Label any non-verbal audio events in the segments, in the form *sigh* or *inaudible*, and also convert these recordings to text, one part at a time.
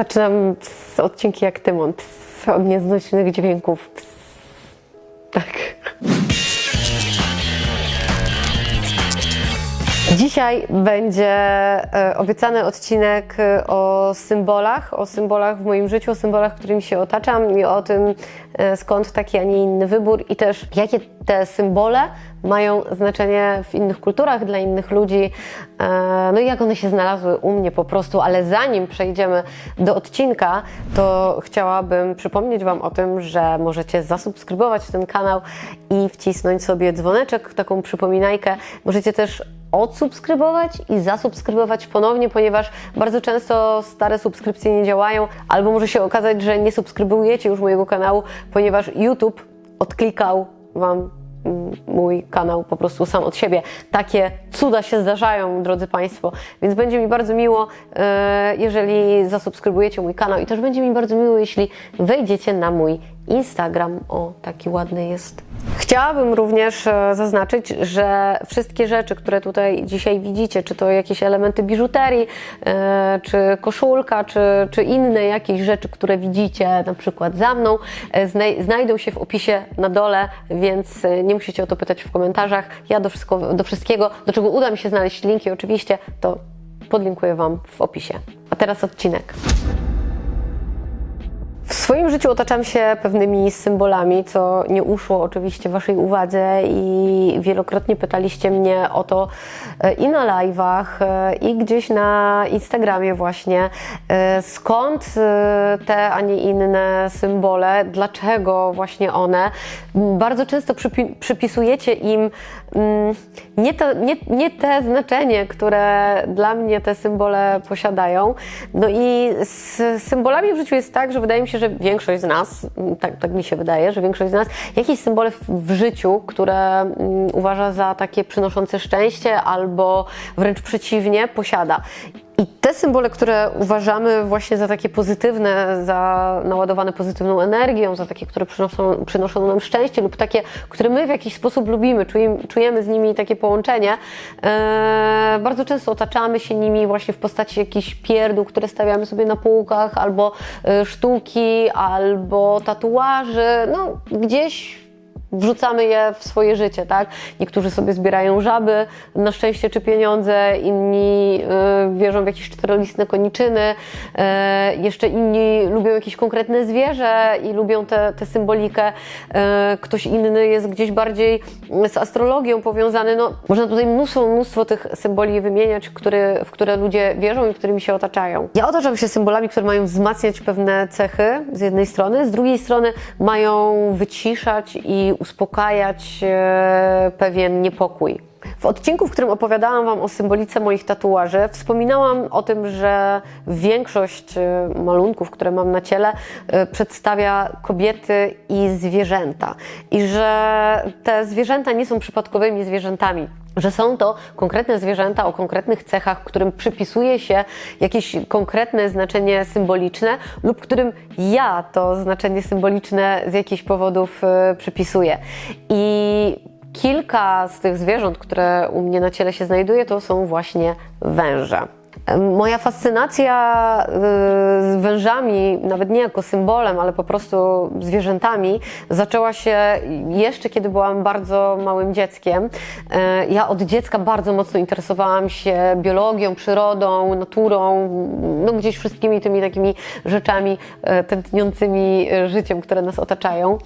Zaczynam z odcinki jak Tymon, od nieznośnych dźwięków. Tak. Dzisiaj będzie e, obiecany odcinek e, o symbolach, o symbolach w moim życiu, o symbolach, którymi się otaczam i o tym, e, skąd taki, a nie inny wybór i też jakie te symbole mają znaczenie w innych kulturach, dla innych ludzi, no i jak one się znalazły u mnie po prostu, ale zanim przejdziemy do odcinka, to chciałabym przypomnieć Wam o tym, że możecie zasubskrybować ten kanał i wcisnąć sobie dzwoneczek, taką przypominajkę. Możecie też odsubskrybować i zasubskrybować ponownie, ponieważ bardzo często stare subskrypcje nie działają, albo może się okazać, że nie subskrybujecie już mojego kanału, ponieważ YouTube odklikał Wam mm, mój kanał po prostu sam od siebie. Takie cuda się zdarzają, drodzy Państwo, więc będzie mi bardzo miło, e, jeżeli zasubskrybujecie mój kanał i też będzie mi bardzo miło, jeśli wejdziecie na mój Instagram. O, taki ładny jest. Chciałabym również e, zaznaczyć, że wszystkie rzeczy, które tutaj dzisiaj widzicie, czy to jakieś elementy biżuterii, e, czy koszulka, czy, czy inne jakieś rzeczy, które widzicie na przykład za mną, e, znaj- znajdą się w opisie na dole, więc nie musicie o to pytać w komentarzach. Ja do, wszystko, do wszystkiego, do czego uda mi się znaleźć linki oczywiście, to podlinkuję Wam w opisie. A teraz odcinek. Swoim życiu otaczam się pewnymi symbolami, co nie uszło oczywiście Waszej uwadze i wielokrotnie pytaliście mnie o to e, i na live'ach, e, i gdzieś na Instagramie właśnie, e, skąd te, a nie inne symbole, dlaczego właśnie one. Bardzo często przypi- przypisujecie im mm, nie, to, nie, nie te znaczenie, które dla mnie te symbole posiadają. No i z symbolami w życiu jest tak, że wydaje mi się, że większość z nas, mm, tak, tak mi się wydaje, że większość z nas jakieś symbole w, życiu, które mm, uważa za takie przynoszące szczęście albo wręcz przeciwnie, posiada. I te symbole, które uważamy właśnie za takie pozytywne, za naładowane pozytywną energią, za takie, które przynoszą, przynoszą nam szczęście lub takie, które my w jakiś sposób lubimy, czujemy, czujemy z nimi takie połączenie, e, bardzo często otaczamy się nimi właśnie w postaci jakichś pierdół, które stawiamy sobie na półkach, albo e, sztuki, albo tatuaży, no gdzieś wrzucamy je w swoje życie, tak? Niektórzy sobie zbierają żaby na szczęście czy pieniądze, inni y, wierzą w jakieś czterolistne koniczyny, e, jeszcze inni lubią jakieś konkretne zwierzę i lubią tę symbolikę. E, ktoś inny jest gdzieś bardziej z astrologią powiązany. No, można tutaj mnóstwo, mnóstwo tych symboli wymieniać, które, w które ludzie wierzą i którymi się otaczają. Ja otaczam się symbolami, które mają wzmacniać pewne cechy z jednej strony, z drugiej strony mają wyciszać i uspokajać e, pewien niepokój. W odcinku, w którym opowiadałam Wam o symbolice moich tatuaży, wspominałam o tym, że większość e, malunków, które mam na ciele, e, przedstawia kobiety i zwierzęta. I że te zwierzęta nie są przypadkowymi zwierzętami że są to konkretne zwierzęta o konkretnych cechach, którym przypisuje się jakieś konkretne znaczenie symboliczne lub którym ja to znaczenie symboliczne z jakichś powodów e, przypisuję. I kilka z tych zwierząt, które u mnie na ciele się znajduje, to są właśnie węże. Moja fascynacja y, z wężami, nawet nie jako symbolem, ale po prostu zwierzętami, zaczęła się jeszcze kiedy byłam bardzo małym dzieckiem. Y, Ja od dziecka bardzo mocno interesowałam się biologią, przyrodą, naturą, no gdzieś wszystkimi tymi takimi rzeczami y, tętniącymi życiem, które nas otaczają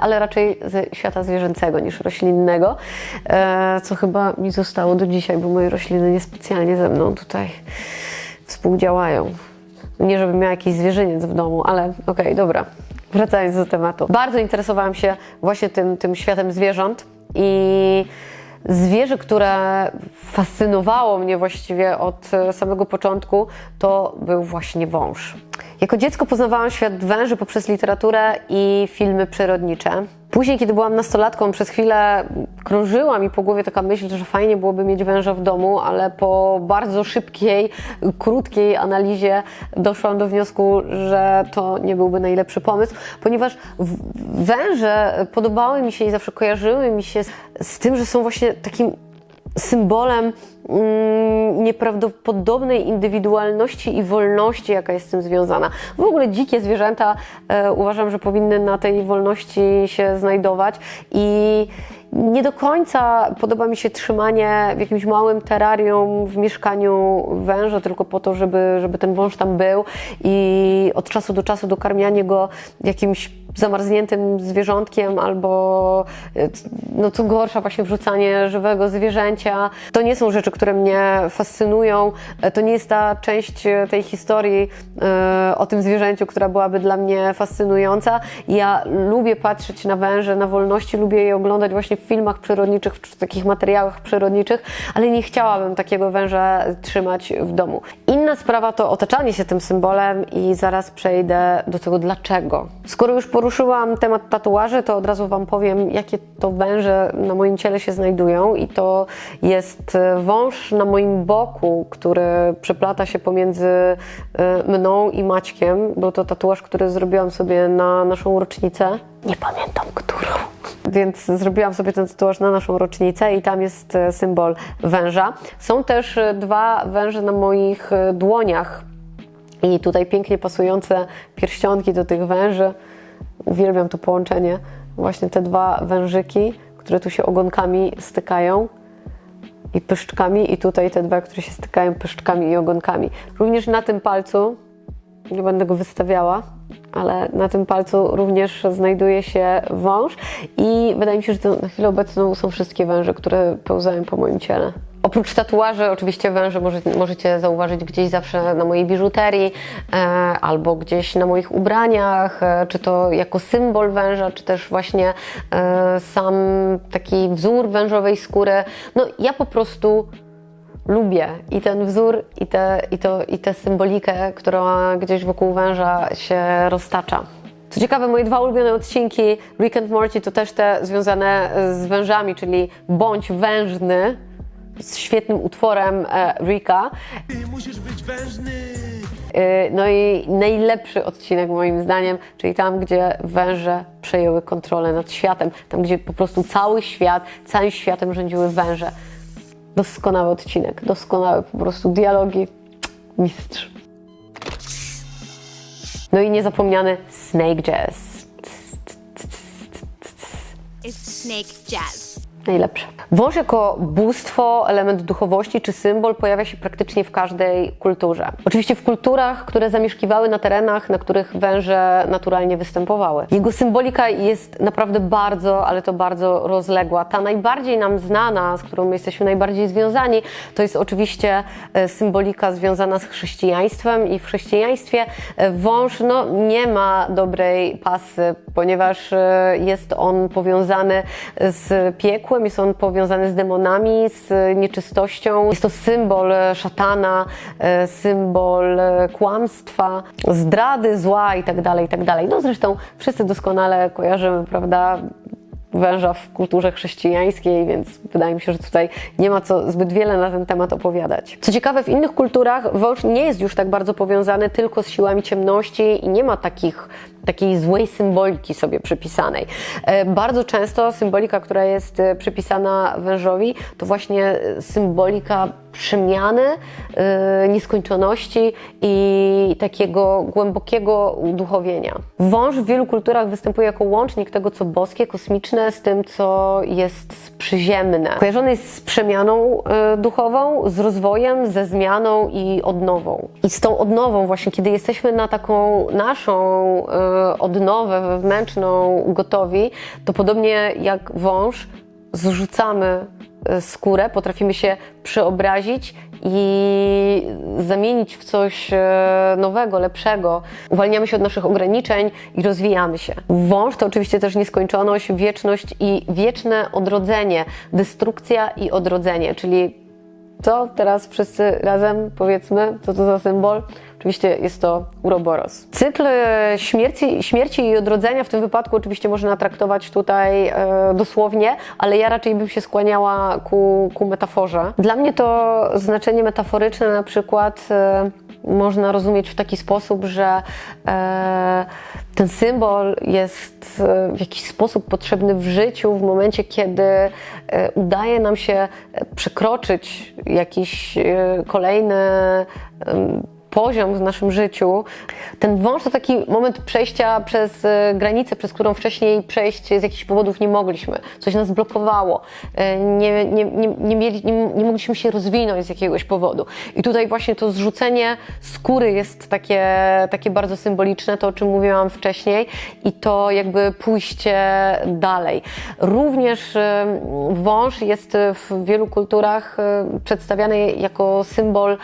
ale raczej ze świata zwierzęcego niż roślinnego, e, co chyba mi zostało do dzisiaj, bo moje rośliny niespecjalnie ze mną tutaj współdziałają. Nie, żebym miała jakiś zwierzyniec w domu, ale okej, dobra. Wracając do tematu. Bardzo interesowałam się właśnie tym, tym światem zwierząt i zwierzę, które fascynowało mnie właściwie od e, samego początku, to był właśnie wąż. Jako dziecko poznawałam świat węży poprzez literaturę i filmy przyrodnicze. Później, kiedy byłam nastolatką, przez chwilę krążyła mi po głowie taka myśl, że fajnie byłoby mieć węża w domu, ale po bardzo szybkiej, krótkiej analizie doszłam do wniosku, że to nie byłby najlepszy pomysł, ponieważ węże podobały mi się i zawsze kojarzyły mi się z tym, że są właśnie takim symbolem mm, nieprawdopodobnej indywidualności i wolności, jaka jest z tym związana. W ogóle dzikie zwierzęta e, uważam, że powinny na tej wolności się znajdować i nie do końca podoba mi się trzymanie w jakimś małym terrarium w mieszkaniu węża, tylko po to, żeby, żeby ten wąż tam był i od czasu do czasu dokarmianie go jakimś zamarzniętym zwierzątkiem albo e, no co gorsza właśnie wrzucanie żywego zwierzęcia. To nie są rzeczy, które mnie fascynują. To nie jest ta część e, tej historii e, o tym zwierzęciu, która byłaby dla mnie fascynująca. Ja lubię patrzeć na węże, na wolności, lubię je oglądać właśnie w filmach przyrodniczych, w takich materiałach przyrodniczych, ale nie chciałabym takiego węża trzymać w domu. Inna sprawa to otaczanie się tym symbolem i zaraz przejdę do tego dlaczego. Skoro już poruszyłam temat tatuaży, to od razu Wam powiem, jakie to węże na moim ciele się znajdują i to jest e, wąż na moim boku, który przeplata się pomiędzy e, mną i Maćkiem. Był to tatuaż, który zrobiłam sobie na naszą rocznicę. Nie pamiętam, którą. Więc zrobiłam sobie ten tatuaż na naszą rocznicę i tam jest e, symbol węża. Są też dwa węże na moich dłoniach i tutaj pięknie pasujące pierścionki do tych węży. Uwielbiam to połączenie. Właśnie te dwa wężyki, które tu się ogonkami stykają i pyszczkami i tutaj te dwa, które się stykają pyszczkami i ogonkami. Również na tym palcu, nie będę go wystawiała, ale na tym palcu również znajduje się wąż i wydaje mi się, że to na chwilę obecną są wszystkie węże, które pełzają po moim ciele. Oprócz tatuaży, oczywiście węże może, możecie zauważyć gdzieś zawsze na mojej biżuterii e, albo gdzieś na moich ubraniach, e, czy to jako symbol węża, czy też właśnie e, sam taki wzór wężowej skóry. No ja po prostu lubię i ten wzór, i, te, i, to, i tę symbolikę, która gdzieś wokół węża się roztacza. Co ciekawe, moje dwa ulubione odcinki Rick and Morty to też te związane z wężami, czyli Bądź wężny z świetnym utworem e, Ricka. Ty musisz być wężny. Y, No i najlepszy odcinek moim zdaniem, czyli tam, gdzie węże przejęły kontrolę nad światem, tam, gdzie po prostu cały świat, całym światem rządziły węże. Doskonały odcinek, doskonały po prostu dialogi. Mistrz. No i niezapomniany Snake Jazz. It's snake jazz. Najlepsze. Wąż jako bóstwo, element duchowości czy symbol pojawia się praktycznie w każdej kulturze. Oczywiście w kulturach, które zamieszkiwały na terenach, na których węże naturalnie występowały. Jego symbolika jest naprawdę bardzo, ale to bardzo rozległa. Ta najbardziej nam znana, z którą my jesteśmy najbardziej związani, to jest oczywiście e, symbolika związana z chrześcijaństwem i w chrześcijaństwie e, wąż no, nie ma dobrej pasy, ponieważ e, jest on powiązany z piekłem, jest on powiązany z demonami, z nieczystością. Jest to symbol e, szatana, e, symbol e, kłamstwa, zdrady, zła i tak dalej, i tak. No zresztą wszyscy doskonale kojarzymy, prawda, węża w kulturze chrześcijańskiej, więc wydaje mi się, że tutaj nie ma co zbyt wiele na ten temat opowiadać. Co ciekawe, w innych kulturach wąż nie jest już tak bardzo powiązany tylko z siłami ciemności i nie ma takich, takiej złej symboliki sobie przypisanej. E, Bardzo często symbolika, która jest e, przypisana wężowi, to właśnie e, symbolika przemiany, nieskończoności i takiego głębokiego uduchowienia. Wąż w wielu kulturach występuje jako łącznik tego, co boskie, kosmiczne, z tym, co jest przyziemne. Kojarzony jest z przemianą duchową, z rozwojem, ze zmianą i odnową. I z tą odnową właśnie, kiedy jesteśmy na taką naszą odnowę wewnętrzną gotowi, to podobnie jak wąż, zrzucamy e, skórę, potrafimy się przeobrazić i zamienić w coś e, nowego, lepszego. Uwalniamy się od naszych ograniczeń i rozwijamy się. Wąż to oczywiście też nieskończoność, wieczność i wieczne odrodzenie, destrukcja i odrodzenie, czyli co teraz wszyscy razem powiedzmy, co to za symbol? Oczywiście jest to Uroboros. Cykl śmierci, śmierci i odrodzenia w tym wypadku oczywiście można traktować tutaj e, dosłownie, ale ja raczej bym się skłaniała ku, ku metaforze. Dla mnie to znaczenie metaforyczne na przykład e, można rozumieć w taki sposób, że e, ten symbol jest e, w jakiś sposób potrzebny w życiu w momencie, kiedy e, udaje nam się przekroczyć jakiś e, kolejny poziom w naszym życiu. Ten wąż to taki moment przejścia przez e, granicę, przez którą wcześniej przejść z jakichś powodów nie mogliśmy. Coś nas blokowało. E, Nie, nie, nie, nie, mieli, nie, nie mogliśmy się rozwinąć z jakiegoś powodu. I tutaj właśnie to zrzucenie skóry jest takie, takie bardzo symboliczne, to o czym mówiłam wcześniej, i to jakby pójście dalej. Również e, wąż jest w wielu kulturach przedstawiany jako symbol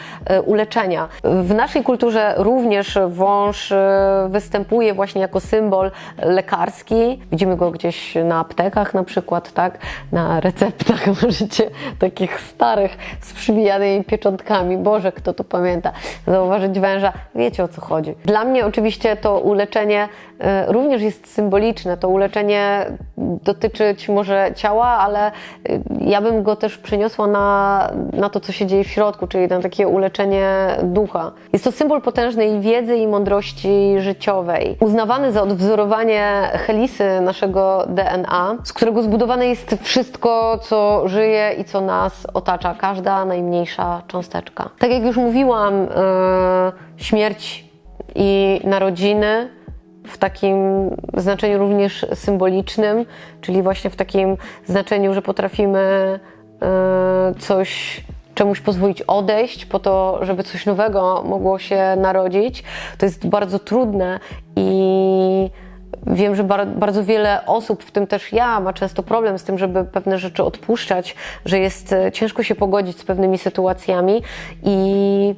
uleczenia. W naszej kulturze również wąż e, występuje właśnie jako symbol lekarski. Widzimy go gdzieś na aptekach na przykład, tak? Na receptach *laughs* możecie takich starych z przybijanymi pieczątkami. Boże, kto to pamięta? Zauważyć węża. Wiecie o co chodzi. Dla mnie oczywiście to uleczenie również jest symboliczne. To uleczenie dotyczyć może ciała, ale e, ja bym go też przeniosła na, na to, co się dzieje w środku, czyli na takie uleczenie ducha. Jest to symbol potężnej wiedzy i mądrości życiowej, uznawany za odwzorowanie helisy naszego DNA, z którego zbudowane jest wszystko, co żyje i co nas otacza, każda najmniejsza cząsteczka. Tak jak już mówiłam, e, śmierć i narodziny w takim znaczeniu również symbolicznym, czyli właśnie w takim znaczeniu, że potrafimy e, coś czemuś pozwolić odejść po to, żeby coś nowego mogło się narodzić. To jest bardzo trudne i wiem, że bar- bardzo wiele osób, w tym też ja, ma często problem z tym, żeby pewne rzeczy odpuszczać, że jest e, ciężko się pogodzić z pewnymi sytuacjami i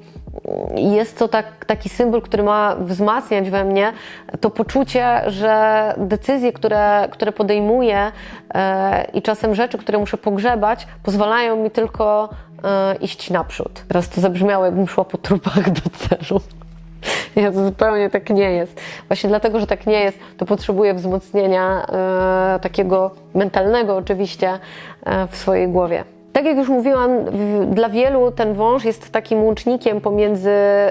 jest to tak, taki symbol, który ma wzmacniać we mnie to poczucie, że decyzje, które, które podejmuję e, i czasem rzeczy, które muszę pogrzebać, pozwalają mi tylko e, iść naprzód. Teraz to zabrzmiało, jakbym szła po trupach do celu. *laughs* Nie, to zupełnie tak nie jest. Właśnie dlatego, że tak nie jest, to potrzebuję wzmocnienia e, takiego mentalnego oczywiście e, w swojej głowie. Tak jak już mówiłam, dla wielu ten wąż jest takim łącznikiem pomiędzy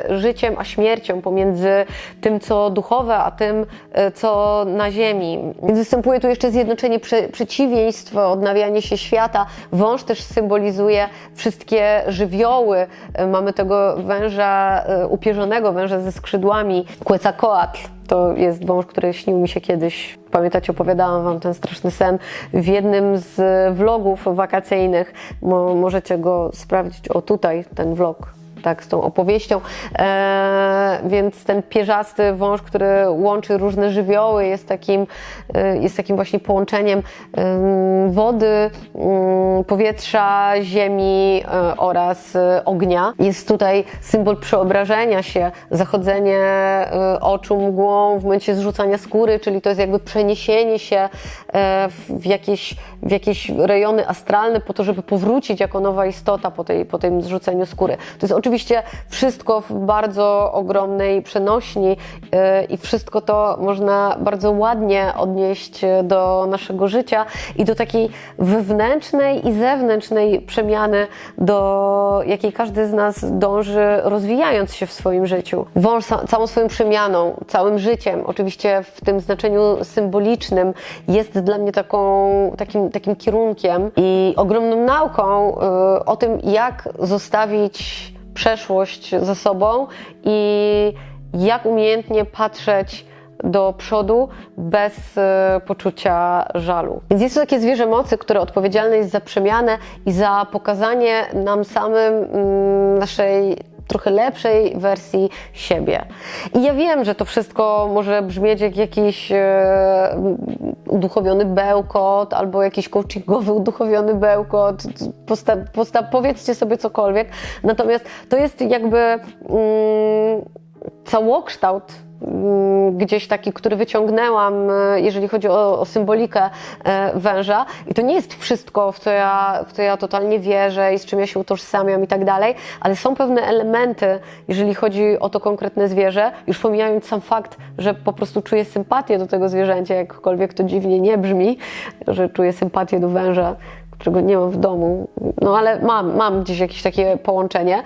życiem a śmiercią, pomiędzy tym, co duchowe, a tym, e, co na ziemi. Więc występuje tu jeszcze zjednoczenie prze, przeciwieństw, odnawianie się świata. Wąż też symbolizuje wszystkie żywioły. E, Mamy tego węża e, upierzonego, węża ze skrzydłami, Quetzalcoatl. To jest wąż, który śnił mi się kiedyś. Pamiętacie, opowiadałam Wam ten straszny sen w jednym z vlogów wakacyjnych. Mo, możecie go sprawdzić. O, tutaj ten vlog. Tak, z tą opowieścią. E, więc ten pierzasty wąż, który łączy różne żywioły, jest takim, e, jest takim właśnie połączeniem em, wody, mm, powietrza, ziemi e, oraz e, ognia. Jest tutaj symbol przeobrażenia się, zachodzenie e, oczu mgłą w momencie zrzucania skóry, czyli to jest jakby przeniesienie się e, w w jakieś, w jakieś rejony astralne po to, żeby powrócić jako nowa istota po, tej, po tym zrzuceniu skóry. To jest oczywiście wszystko w bardzo ogromnej przenośni e, i wszystko to można bardzo ładnie odnieść e, do naszego życia i do takiej wewnętrznej i zewnętrznej przemiany, do jakiej każdy z nas dąży, rozwijając się w swoim życiu. Wąż całą swoją przemianą, całym życiem, oczywiście w tym znaczeniu symbolicznym, jest dla mnie taką, takim, takim kierunkiem i ogromną nauką y, o tym, jak zostawić przeszłość za sobą i jak umiejętnie patrzeć do przodu bez e, poczucia żalu. Więc jest to takie zwierzę mocy, które odpowiedzialne jest za przemianę i za pokazanie nam samym mm, naszej trochę lepszej wersji siebie. I ja wiem, że to wszystko może brzmieć jak jakiś e, uduchowiony bełkot albo jakiś coachingowy *laughs* uduchowiony bełkot. Posta, posta, powiedzcie sobie cokolwiek. Natomiast to jest jakby mm, całokształt gdzieś taki, który wyciągnęłam, e, jeżeli chodzi o, o symbolikę e, węża. I to nie jest wszystko, w co, ja, w co ja totalnie wierzę i z czym ja się utożsamiam i tak dalej, ale są pewne elementy, jeżeli chodzi o to konkretne zwierzę, już pomijając sam fakt, że po prostu czuję sympatię do tego zwierzęcia, jakkolwiek to dziwnie nie brzmi, że czuję sympatię do węża, czego nie mam w domu, no ale mam, mam gdzieś jakieś takie połączenie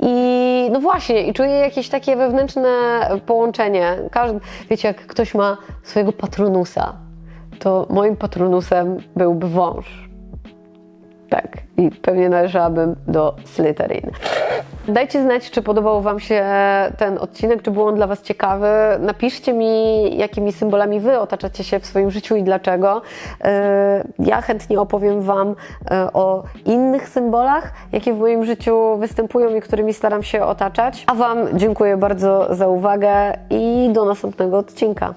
i no właśnie, i czuję jakieś takie wewnętrzne połączenie. Każdy, wiecie, jak ktoś ma swojego patronusa, to moim patronusem byłby wąż. Tak, i pewnie należałabym do Slytherin. Dajcie znać, czy podobał Wam się ten odcinek, czy był on dla Was ciekawy. Napiszcie mi, jakimi symbolami Wy otaczacie się w swoim życiu i dlaczego. E, Ja chętnie opowiem Wam e, o innych symbolach, jakie w moim życiu występują i którymi staram się otaczać. A Wam dziękuję bardzo za uwagę i do następnego odcinka.